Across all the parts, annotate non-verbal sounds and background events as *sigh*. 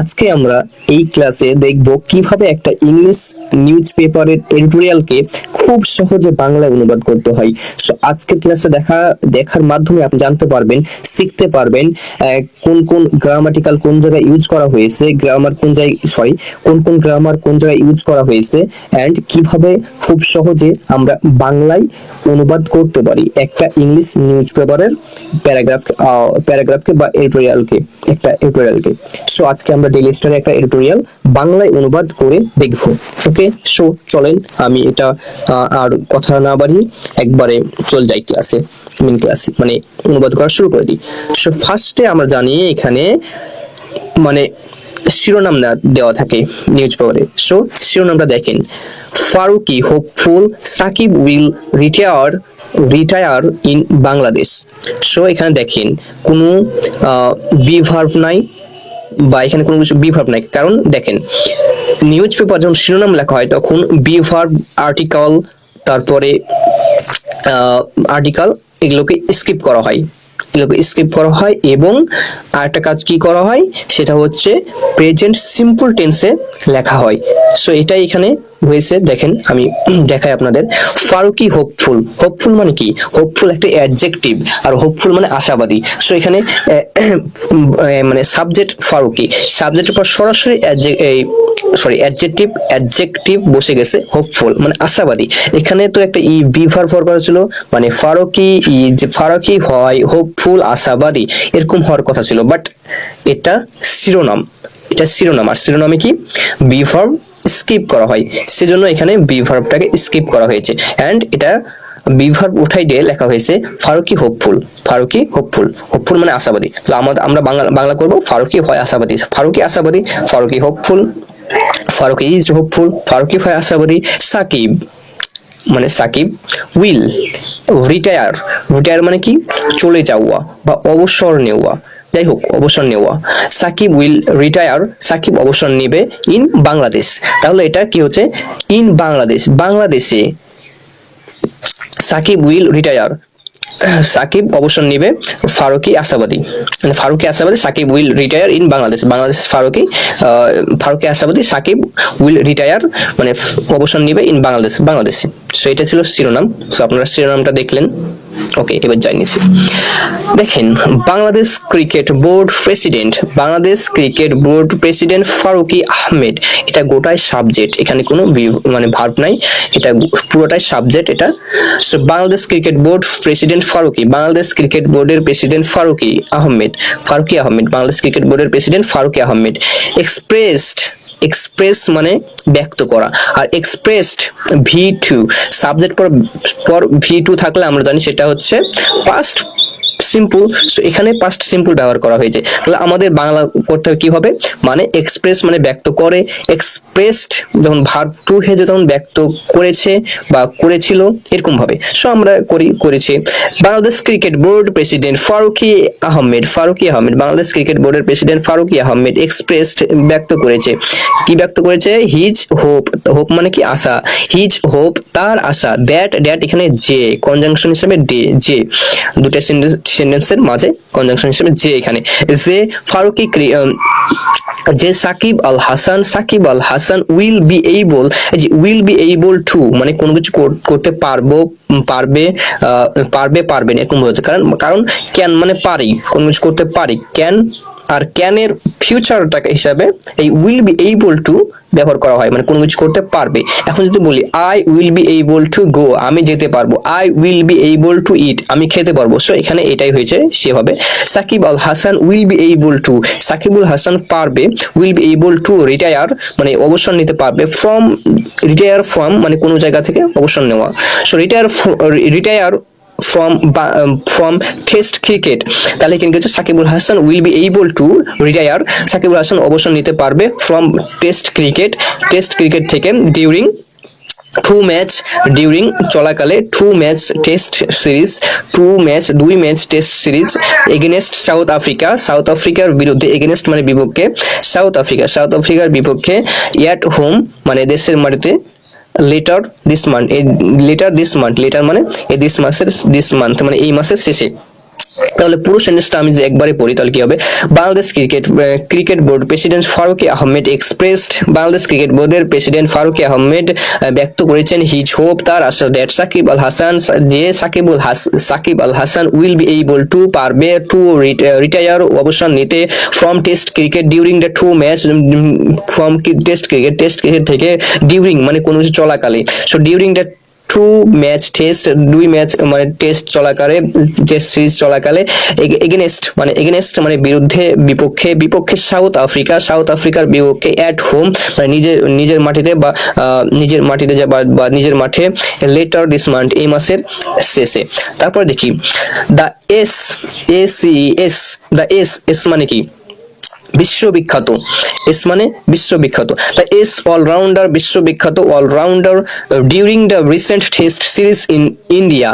আজকে আমরা এই ক্লাসে দেখব কীভাবে একটা ইংলিশ নিউজ পেপারের এডিটোরিয়ালকে খুব সহজে বাংলায় অনুবাদ করতে হয়। সো আজকের ক্লাসটা দেখা, দেখার মাধ্যমে আপনি জানতে পারবেন, শিখতে পারবেন কোন কোন গ্রামাটিক্যাল কোন জায়গায় ইউজ করা হয়েছে গ্রামার কোন জায়গায় সরি কোন কোন গ্রামার কোন জায়গায় ইউজ করা হয়েছে এন্ড কীভাবে খুব সহজে আমরা বাংলায় অনুবাদ করতে পারি একটা ইংলিশ নিউজ পেপারের প্যারাগ্রাফ প্যারাগ্রাফকে বা এডিটোরিয়ালকে একটা এডিটোরিয়ালকে সো আজকে আমরা ডেইলি স্টারে একটা এডিটোরিয়াল বাংলায় অনুবাদ করে দেখব। ওকে সো চলেন আমি এটা আর কথা না বাড়িয়ে একবারে চল যাই ক্লাসে মেন ক্লাসে মানে অনুবাদ করা শুরু করে দিই। সো ফার্স্টে আমরা জানি এখানে মানে শিরোনাম দেওয়া থাকে নিউজ পেপারে সো শিরোনামটা দেখেন। Faruque hopeful Shakib will retire retire in Bangladesh. So এখানে দেখেন, কোনো বি ভার্ভ নাই। বা এখানে কোনো কিছু বি ভার্ব নাই। কারণ দেখেন নিউজ পেপার যখন শিরোনাম লেখা হয়, তখন বি আর্টিকল তারপরে আর্টিকেল এগুলোকে স্কিপ করা হয়। স্কিপ করা হয় এবং আরেকটা কাজ কি করা হয়? সেটা হচ্ছে প্রেজেন্ট সিম্পল টেন্সে লেখা হয়। সো এটাই এখানে হয়েছে। দেখেন, আমি *clears throat* দেখাই আপনাদের। ফারুকি হোপফুল হোপফুল মানে কি? হোপফুল একটা অ্যাডজেক্টিভ আর হোপফুল মানে আশাবাদী। সো এখানে মানে সাবজেক্ট ফারুকি। সাবজেক্টের পর সরাসরি এই সরি অ্যাডজেক্টিভ অ্যাডজেক্টিভ বসে গেছে হোপফুল মানে আশাবাদী। এখানে তো একটা ই বিভার ফর করা ছিল। মানে ফারুকি ই, যে ফারুকি হয় হোপফুল আশাবাদী এরকম হওয়ার কথা ছিল। বাট এটা শিরোনাম। এটা শিরোনাম। আর শিরোনামে কি? বি ভার্ব স্কিপ করা হয়। সেজন্য এখানে বি ভার্বটাকে স্কিপ করা হয়েছে। অ্যান্ড এটা বি ভার্ব উঠাই দিয়ে লেখা হয়েছে, Faruque hopeful. Faruque hopeful. Hopeful মানে আশাবাদী তো আমাদের আমরা বাংলা বাংলা করব, ফারুকি হয় আশাবাদী ফারুকি আশাবাদী Faruque hopeful. Faruque is hopeful. Faruque হয় আশাবাদী সাকিব। মানে সাকিব উইল রিটায়ার রিটায়ার মানে কি? চলে যাওয়া বা অবসর নেওয়া। যাই হোক, অবসর নেওয়া। সাকিব উইল রিটায়ার সাকিব অবসর নেবে ইন বাংলাদেশ। তাহলে এটা কি হচ্ছে? ইন বাংলাদেশ। বাংলাদেশে সাকিব উইল রিটায়ার সাকিব অবসর নিবে ফারুকি আশাবাদী। মানে ফারুকি আশাবাদী, Shakib will retire in Bangladesh Bangladesh Faruque Faruque আশাবাদী, সাকিব উইল রিটায়ার মানে অবসর নিবে ইন বাংলাদেশ বাংলাদেশ সো এটা ছিল শিরোনাম। সো আপনারা শিরোনামটা দেখলেন। ওকে এবার যাই দেখেন, Bangladesh cricket board president, Bangladesh cricket board president Faruque Ahmed. এটা গোটাই সাবজেক্ট এখানে কোনো মানে ভার্ব নাই। এটা পুরোটাই সাবজেক্ট এটা। So Bangladesh cricket board president Faruque, Bangladesh cricket বোর্ডের প্রেসিডেন্ট ফারুকি আহমেদ ফারুকি আহমেদ, বাংলাদেশ ক্রিকেট বোর্ডের president Faruque Ahmed. Expressed express মানে ব্যক্ত করা। আর এক্সপ্রেসড ভি টু সাবজেক্ট পর ভি টু থাকলে আমরা জানি সেটা হচ্ছে পাস্ট সিম্পল এখানে পাস্ট সিম্পল ব্যবহার করা হয়েছে। তাহলে আমাদের বাংলা করতে কি হবে? মানে এক্সপ্রেস মানে ব্যক্ত করে। এক্সপ্রেসড যখন ভার্ব টু হেজে তখন ব্যক্ত করেছে বা করেছিল, এরকম ভাবে। সো আমরা করি, করেছি। Bangladesh cricket board president Faruque Ahmed Faruque Ahmed, Bangladesh cricket বোর্ডের প্রেসিডেন্ট ফারুকি আহমেদ এক্সপ্রেসড ব্যক্ত করেছে। কি ব্যক্ত করেছে? হিজ হোপ হোপ মানে কি? আশা। হিজ হোপ তার আশা দ্যাট দ্যাট এখানে যে কনজাংশন হিসেবে ডে যে। দুটো সেন্টেন্সের মাঝে কনজাংশন হিসেবে যে এখানে। যে ফারুকি যে Shakib Al Hasan, Shakib Al Hasan will be able যে উইল বি এইবল টু মানে কোনো কিছু করতে পারব পারবে পারবে পারবে না, এরকম বলতে কারণ কারণ ক্যান মানে পারি, কোনো কিছু করতে পারি। ক্যান আর ক্যানের ফিউচারটাকে হিসাবে এই উইল বি এইবল টু ব্যবহার করা হয় মানে কোনো কিছু করতে পারবে। এখন যদি বলি I will be able to go আমি যেতে পারব I will be able to eat আমি খেতে পারব। সো এখানে এটাই হয়েছে সেভাবে। Shakib Al Hasan will be able to Shakibul Hasan পারবে will be able to retire মানে অবসর নিতে পারবে ফ্রম রিটায়ার ফ্রম মানে কোনো জায়গা থেকে অবসর নেওয়া। So retire retire from from test cricket তাহলে এখানে গেছে? Shakibul Hasan will be able to retire Shakibul Hasan অবসর নিতে পারবে from test cricket test cricket থেকে ডিউরিং টু ম্যাচ ডিউরিং চলাকালে two match test series two match দুই match test series against South Africa South আফ্রিকার বিরুদ্ধে against মানে বিপক্ষে সাউথ আফ্রিকা সাউথ আফ্রিকার বিপক্ষে ইয়াট হোম মানে দেশের মাটিতে লেটার দিস মান্থ এই লেটার দিস মান্থ লেটার মানে এই দিস মাসের দিস মান্থ মানে এই মাসের শেষে। তাহলে পুরো সেন্টেন্সটা আমি যদি একবারে পড়ি তাহলে কি হবে? Bangladesh cricket cricket board president Faruque Ahmed expressed Bangladesh cricket বোর্ডের প্রেসিডেন্ট ফারুকি আহমেদ আহ, ব্যক্ত করেছেন হিজ হোপ তার আশা দ্যাট সাকিব আল হাসান যে সাকিবুল হাস Shakib Al Hasan will be able to পারবে টু রিটায়ার অবসর নিতে from test cricket during the two match from test cricket test cricket থেকে ডিউরিং মানে কোনো কিছু চলাকালে so during the two match test দুই ম্যাচ মানে টেস্ট চলাকালে টেস্ট সিরিজ চলাকালে এগেনেস্ট মানে এগেনেস্ট মানে বিরুদ্ধে, বিপক্ষে বিপক্ষে সাউথ আফ্রিকা সাউথ আফ্রিকার বিপক্ষে অ্যাট হোম মানে নিজের নিজের মাটিতে বা নিজের মাটিতে যা বা- নিজের মাঠে লেটার দিস মান্থ এই মাসের শেষে। তারপর দেখি the ace A C ace the ace ace মানে কি? বিশ্ববিখ্যাত। এস মানে বিশ্ববিখ্যাত। দ্য এস অলরাউন্ডার বিশ্ববিখ্যাত allrounder during the recent test series in India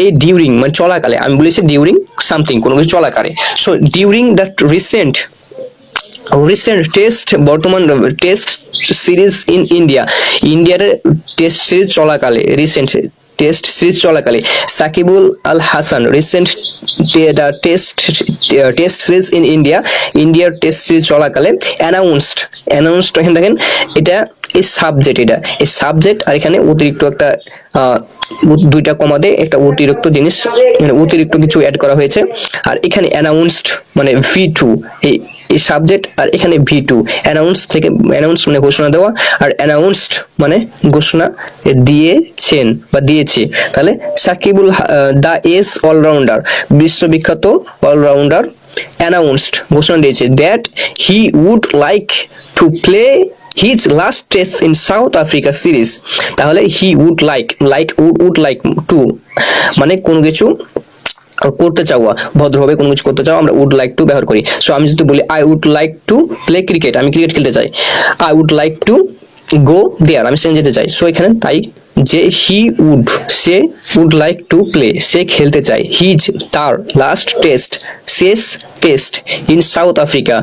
এই ডিউরিং মানে চলাকালে, আমি বলেছি ডিউরিং সামথিং কোনো কিছু চলাকালে। So during the recent recent test বর্তমান টেস্ট সিরিজ ইন ইন্ডিয়া ইন্ডিয়ার টেস্ট সিরিজ চলাকালে রিসেন্ট টেস্ট সিরিজ চলাকালে Shakibul Al Hasan recent test test series in India ইন্ডিয়ার টেস্ট সিরিজ চলাকালে অ্যানাউন্সড অ্যানাউন্সড এখানে দেখেন, এটা এই সাবজেক্ট এটা এই সাবজেক্ট আর এখানে অতিরিক্ত একটা দুইটা কমাদে একটা অতিরিক্ত জিনিস মানে অতিরিক্ত কিছু অ্যাড করা হয়েছে। আর এখানে অ্যানাউন্সড মানে ভি টু এই সাবজেক্ট আর এখানে ভি টু অ্যানাউন্স থেকে অ্যানাউন্স মানে ঘোষণা দেওয়া আর অ্যানাউন্সড মানে ঘোষণা দিয়েছেন বা দিয়েছে। তাহলে সাকিবুল দা এস অলরাউন্ডার বিশ্ববিখ্যাত অলরাউন্ডার অ্যানাউন্সড ঘোষণা দিয়েছে that he would like to play his last test in South Africa series তাহলে he would like like would would like to মানে কোনো কিছু করতে চাওয়া ভদ্রভাবে কোনো কিছু করতে চাও, আমরা উড লাইক টু ব্যবহার করি। সো আমি যদি বলি I would like to play cricket আমি ক্রিকেট খেলতে চাই। I would like to go there আমি সেখানে যেতে চাই। সো এখানে তাই যে হি উড সে উড লাইক টু প্লে সে খেলতে চায় হিজ তার লাস্ট টেস্ট শেষ test in South Africa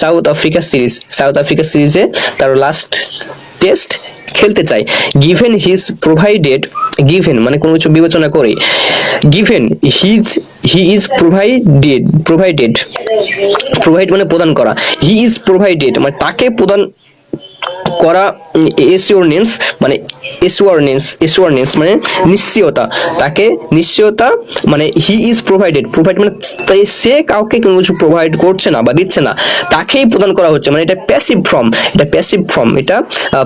South Africa series South Africa সিরিজে তার লাস্ট টেস্ট খেলতে চাই গিভেন হিজ প্রোভাইডেড গিভেন মানে কোনো কিছু বিবেচনা করে given his he is provided provided provide মানে প্রদান করা। হি ইজ প্রোভাইডেড মানে তাকে প্রদান করা এসিওরনেন্স মানে এসিওরনেন্স এসিওরনেন্স মানে নিশ্চয়তা। তাকে নিশ্চয়তা মানে হি ইজ প্রোভাইডেড প্রোভাইড মানে সে কাউকে কোনো কিছু প্রোভাইড করছে না বা দিচ্ছে না, তাকেই প্রদান করা হচ্ছে। মানে এটা প্যাসিভ ফর্ম এটা প্যাসিভ ফর্ম এটা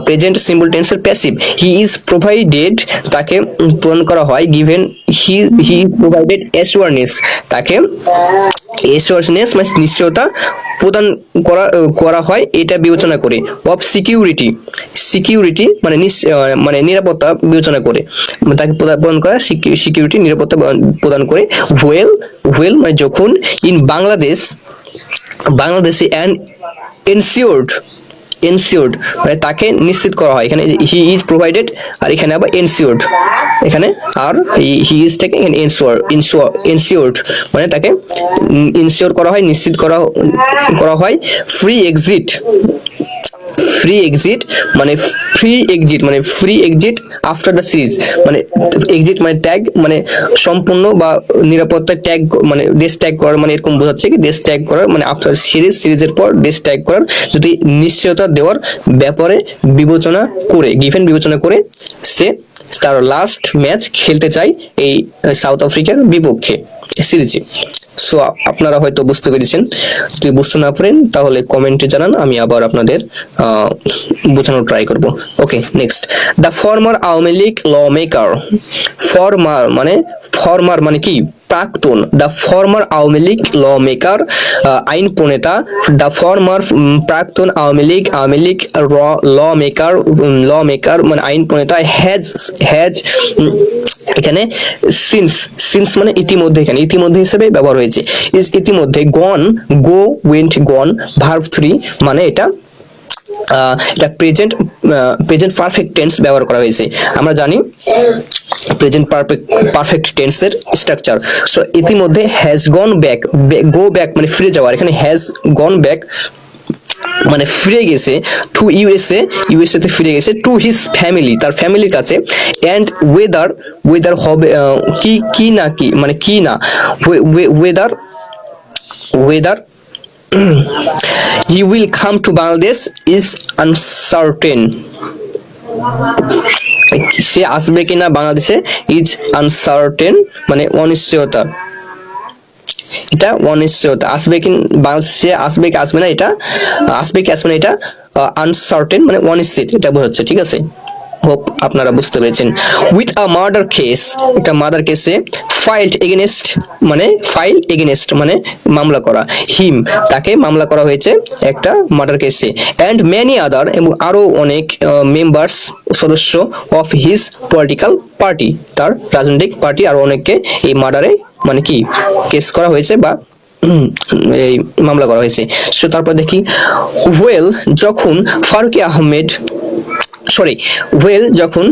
প্রেজেন্ট সিম্বল টেন্সের প্যাসিভ হি ইজ প্রোভাইডেড তাকে প্রদান করা হয় গিভেন হি হি প্রোভাইডেড অ্যাসিওরনেস তাকে এসওয়ারনেস মানে নিশ্চয়তা প্রদান করা করা হয়, এটা বিবেচনা করে। অফ সিকিউরিটি সিকিউরিটি সিকিউরিটি মানে মানে নিরাপত্তা বিবেচনা করে। মানে তাকে প্রদান করা সিকিউরিটি নিরাপত্তা প্রদান করে। ওয়েল ওয়েল মানে যখন ইন বাংলাদেশ বাংলাদেশে অ্যান্ড এনসিওর্ড এনসিওর্ড মানে তাকে নিশ্চিত করা হয়। এখানে হি ইজ প্রোভাইডেড আর এখানে আবার এনসিওর্ড এখানে আর হি ইজ থেকে এখানে এনসিওর ইনসিওর এনসিওর্ড মানে তাকে ইনসিওর করা হয়, নিশ্চিত করা করা হয়। ফ্রি এক্সিট ফ্রি এক্সিট মানে ফ্রি এক্সিট মানে free exit after the series মানে এক্সিট মানে ট্যাগ মানে সম্পূর্ণ বা নিরাপত্তা ট্যাগ মানে দেশ ট্যাগ করার মানে এরকম বোঝাচ্ছে কি, দেশ ট্যাগ করার মানে আফটার সিরিজ সিরিজের পর দেশ ট্যাগ করার যদি নিশ্চয়তা দেওয়ার ব্যাপারে বিবেচনা করে গিভেন বিবেচনা করে সে তার লাস্ট ম্যাচ খেলতে চায় এই সাউথ আফ্রিকার বিপক্ষে। সিরিজে। সো আপনারা হয়তো বুঝতে পেরেছেন। যদি বুঝতে না পারেন, তাহলে কমেন্টে জানান, আমি আবার আপনাদের বোঝানোর ট্রাই করব। Okay next the former Awami League lawmaker former মানে ফর্মার মানে কি? প্রাক্তন। The former Awami League lawmaker আইন প্রণেতা দ্য ফর্মার প্রাক্তন Awami League Awami League lawmaker lawmaker মানে আইন প্রণেতা হ্যাজ হ্যাজ এখানে সিন্স সিন্স মানে ইতিমধ্যে এখানে, ইতিমধ্যে হিসেবে ব্যবহার হয়েছে। ইজ ইতিমধ্যে gone go went gone verb three মানে এটা এটা প্রেজেন্ট প্রেজেন্ট পারফেক্ট টেন্স ব্যবহার করা হয়েছে। আমরা জানি প্রেজেন্ট পারফেক্ট পারফেক্ট টেন্সের স্ট্রাকচার সো ইতিমধ্যে has gone back go back মানে ফিরে যাওয়ার এখানে হ্যাজ গন ব্যাক মানে ফিরে গেছে টু ইউএসএ ইউএসএ তে ফিরে গেছে টু হিজ ফ্যামিলি তার ফ্যামিলির কাছে অ্যান্ড ওয়েদার ওয়েদার হবে কি কি না কি মানে কি না whether whether he will come to Bangladesh is uncertain সে আসবে কিনা বাংলাদেশে ইজ আনসার্টেন মানে অনিশ্চয়তা। এটা অনিশ্চয়তা আসবে কি বাংলাদেশে আসবে কি আসবে না এটা আসবে কি আসবে না এটা আনসার্টেন মানে অনিশ্চিত এটা বোঝাচ্ছে, ঠিক আছে? হোপ আপনারা বুঝতে পেরেছেন। উইথ আ মার্ডার কেস একটা মার্ডার কেসে ফাইল্ড এগেনস্ট মানে ফাইল এগেনস্ট মানে মামলা করা হিম তাকে মামলা করা হয়েছে একটা মার্ডার কেসে অ্যান্ড মেনি আদার এবং আরও অনেক মেম্বার্স সদস্য অফ হিজ পলিটিক্যাল পার্টি তার রাজনৈতিক পার্টি আরও অনেককে এই মার্ডারে মানে কি কেস করা হয়েছে বা এই মামলা করা হয়েছে। সো তারপর দেখি ওয়েল যখন ফারুকি আহমেদ সরি ওয়েল যখন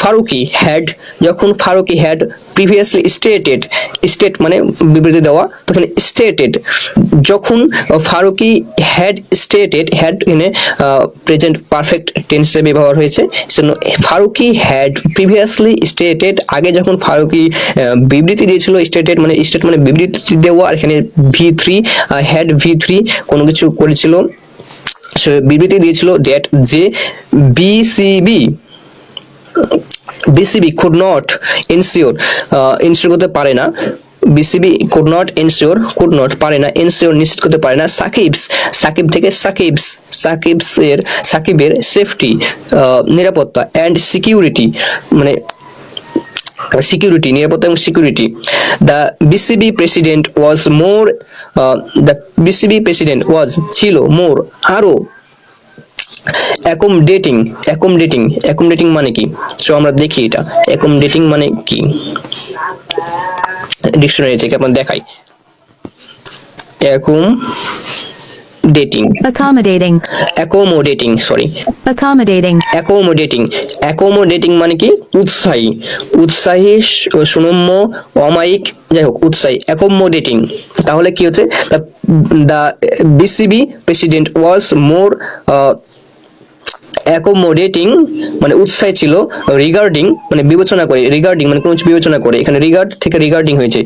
ফারুকি হ্যাড যখন Faruqui had previously stated state মানে বিবৃতি দেওয়া, তখন স্টেটেড যখন ফারুকি হ্যাড স্টেটেড হ্যাড এনে প্রেজেন্ট পারফেক্ট টেন্সে ব্যবহার হয়েছে সেজন্য ফারুকি হ্যাড প্রিভিয়াসলি স্টেটেড আগে যখন ফারুকি বিবৃতি দিয়েছিল স্টেটেড মানে স্টেট মানে বিবৃতি দেওয়া, আর এখানে V three had V three কোনো কিছু করেছিল সে বিবৃতি দিয়েছিল ডেট যে BCB BCB could not ensure ensure করতে পারে না। BCB could not ensure could not পারে না ইনসিওর নিশ্চিত করতে পারে না। সাকিবস, সাকিব থেকে সাকিবস সাকিবস এর সাকিবের সেফটি নিরাপত্তা অ্যান্ড সিকিউরিটি মানে সিকিউরিটি নিরাপত্তা এবং security the BCB president was more the BCB president was ছিল মোর আরও অ্যাকোমডেটিং অ্যাকোমডেটিং অ্যাকোমডেটিং মানে কি? সো আমরা দেখি এটা অ্যাকোমডেটিং মানে কি? ডিকশনারি থেকে আপনার দেখাই। Accommodating accommodating, accommodating sorry accommodating, accommodating accommodating মানে কি? উৎসাহী। উৎসাহী সুনম্য অমায়িক যাই হোক উৎসাহী। অ্যাকোমোডেটিং তাহলে কি হচ্ছে? The BCB president was more accommodating মানে উৎসাহী ছিল রিগার্ডিং মানে বিবেচনা করে রিগার্ডিং মানে কোনো বিবেচনা করে। এখানে রিগার্ড থেকে রিগার্ডিং হয়েছে।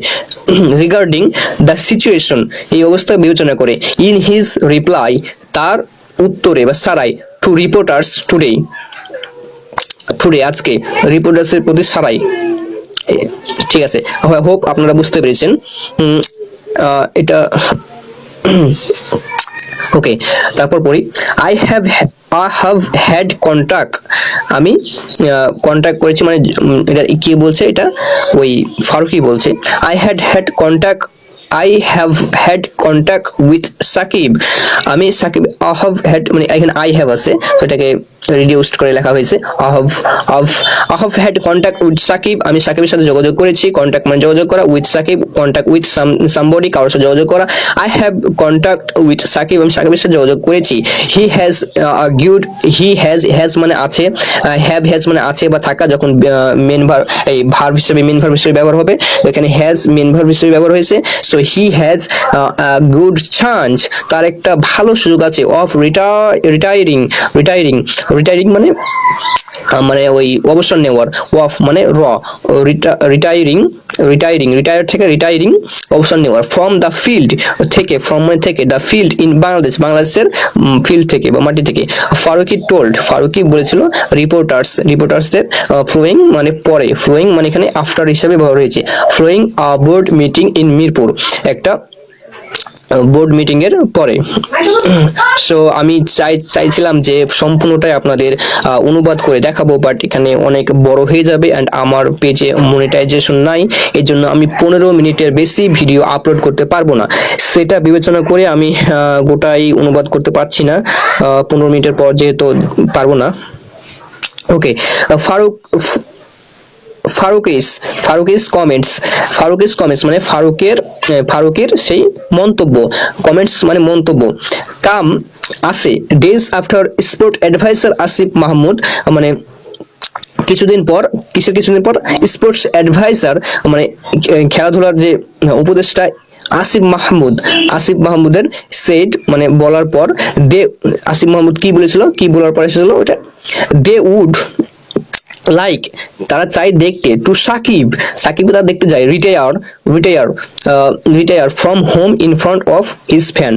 রিগার্ডিং দ্য সিচুয়েশন এই অবস্থা বিবেচনা করে। ইন হিজ রিপ্লাই তার উত্তরে বা সারাই টু রিপোর্টার্স টুডে টুডে আজকে রিপোর্টার্সের প্রতি সারাই ঠিক আছে হোপ আপনারা বুঝতে পেরেছেন। এটা ওকে, তারপর পড়ি। I have I have had contact আমি কন্ট্যাক্ট করেছি মানে এটা কি বলছে এটা? ওই ফারুকি বলছে। I had had contact I have had contact with Shakib. আমি সাকিব আই হ্যাভ হ্যাড মানে এখানে আই হ্যাভ আছে সেটাকে রিডিউসড করে লেখা হয়েছে have I have had contact with Shakib, আমি সাকিবের সাথে যোগাযোগ করেছি কন্ট্যাক্ট মানে যোগাযোগ করা with Shakib contact with some somebody কারোর সাথে যোগাযোগ করা I have contact with Shakib, আমি সাকিবের সাথে যোগাযোগ করেছি he has good he has has মানে আছে হ্যাভ হ্যাজ মানে আছে বা থাকা যখন মেন ভার এই ভার্ব হিসেবে মেন ভার্ব হিসেবে ব্যবহার হবে, এখানে হ্যাজ মেন ভার্ব হিসেবে ব্যবহার হয়েছে so he has good chance তার একটা ভালো সুযোগ আছে অফ রিটায়ারিং রিটায়ারিং রিটায়ারিং মানে মানে ওই অবসর নেওয়ার অফ মানে র রিটায়ারিং রিটায়ারিং রিটায়ার থেকে রিটায়ারিং অবসর নেওয়ার ফ্রম দ্য ফিল্ড থেকে ফ্রম মানে থেকে দ্য ফিল্ড ইন বাংলাদেশ বাংলাদেশের ফিল্ড থেকে বা মাটি থেকে। ফারুকি টোল্ড ফারুকি বলেছিল রিপোর্টার্স রিপোর্টার্সদের ফ্লোয়িং মানে পরে ফ্লোয়িং মানে এখানে আফটার হিসাবে ব্যবহার হয়েছে। Following a board meeting in Mirpur একটা বোর্ড মিটিং এর পরে। সো আমি চাই, চাইছিলাম যে সম্পূর্ণটাই আপনাদের অনুবাদ করে দেখাবো বাট এখানে অনেক বড় হয়ে যাবে অ্যান্ড আমার পেজে মনিটাইজেশন নাই। এই জন্য আমি পনেরো মিনিটের বেশি ভিডিও আপলোড করতে পারব না। সেটা বিবেচনা করে আমি গোটাই অনুবাদ করতে পারছি না। পনেরো মিনিটের পর যেহেতু পারব না। Okay Faruk Faruqui's Faruqui's comments Faruqui's comments মানে ফারুকের ফারুকের সেই মন্তব্য কমেন্টস মানে মন্তব্য। কাম আসে days after sport adviser Asif Mahmud মানে কিছুদিন পর, কিসের কিছুদিন পর স্পোর্টস অ্যাডভাইসার মানে খেলাধুলার যে উপদেষ্টা আসিফ মাহমুদ আসিফ মাহমুদের সেড মানে বলার পর, দে আসিফ মাহমুদ কি বলেছিল, কি বলার পর এসেছিল ওটা? দে উড লাইক তারা চাই দেখতে টু সাকিব। সাকিব তারা দেখতে যায় retire retire retire from home in front of his fan